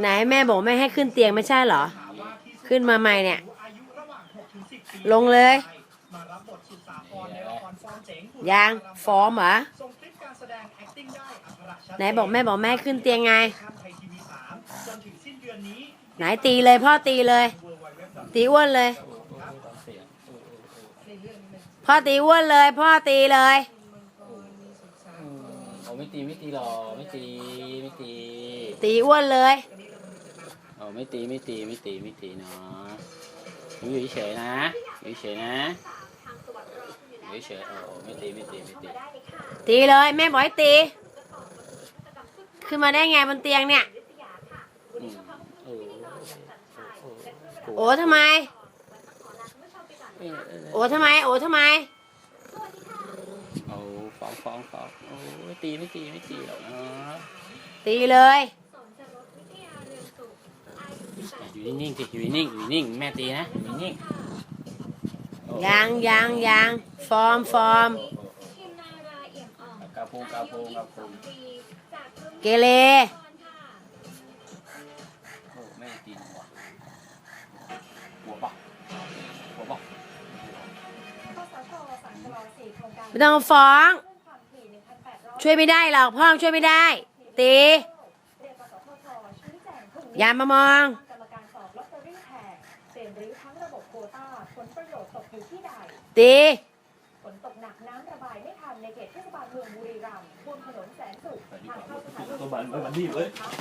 ไหนแม่บอกไม่ให้ขึ้นเตียงไม่ใช่เหรอ ขึ้นมาใหม่เนี่ย ลงเลยมารับบทสุดสาครในละครฟอร์มเจ๋งยังฟอร์มเหรอส่งคลิปการแสดง acting ได้อักขระชัดไหนบอกแม่บอกแม่ให้ขึ้นเตียงไงทางไทยทีวีสามจนถึงสิ้นเดือนนี้ไหนตีเลยพ่อตีเลย www. ตีอ้วนเลยเสียงเออเออเออพ่อตีอ้วนเลย พ่อตีเลยอืมเอาไม่ตีไม่ตีหรอกไม่ตีไม่ตี ตีอ้วนเลยเอาไม่ตีไม่ตีไม่ตีไม่ตีเนาะอยู่เฉยๆนะอยู่เฉยๆนะอยู่เฉยๆเออไม่ตีไม่ตีไม่ตีตีเลยแม่บอกให้ตี ขึ้นมาได้ไงบนเตียงเนี่ยอืมเออเออโอ้ทำไมเออเออโอ้ทำไม โอ้ทำไมเอาฟ้องฟ้องฟ้องโอ้ยตีไม่ตีไม่ตีหรอกเนาะตีเลย อยู่นิ่งๆสิอยู่นิ่งๆอยู่นิ่งๆแม่ตีนะอยู่นิ่งๆโอ้ยังยังยังฟอร์มฟอร์มทีมนาราเอี่ยมอ่องกาปูกาปูกาปูปีจากกรมเกเรค่ะโอ้แม่ตีหนูว่ะหัวปะหัวปะคสชสังกรสี่โครงการไม่ต้องฟ้องเพิ่มความถี่1,800ช่วยไม่ได้หรอกพ่อช่วยไม่ได้ ตีเรียกกสทชชี้แจงพรุ่งนี้อย่ามามอง เปลี่ยนรื้อทั้งระบบโควต้าผลประโยชน์ตกอยู่ที่ใดตีฝนตกหนักน้ำระบายไม่ทันในเขตเทศบาลเมืองบุรีรัมย์ท่วมถนนแสนสุขทางเข้าสถานีตัวบันตัวบันดีเว้ยทาง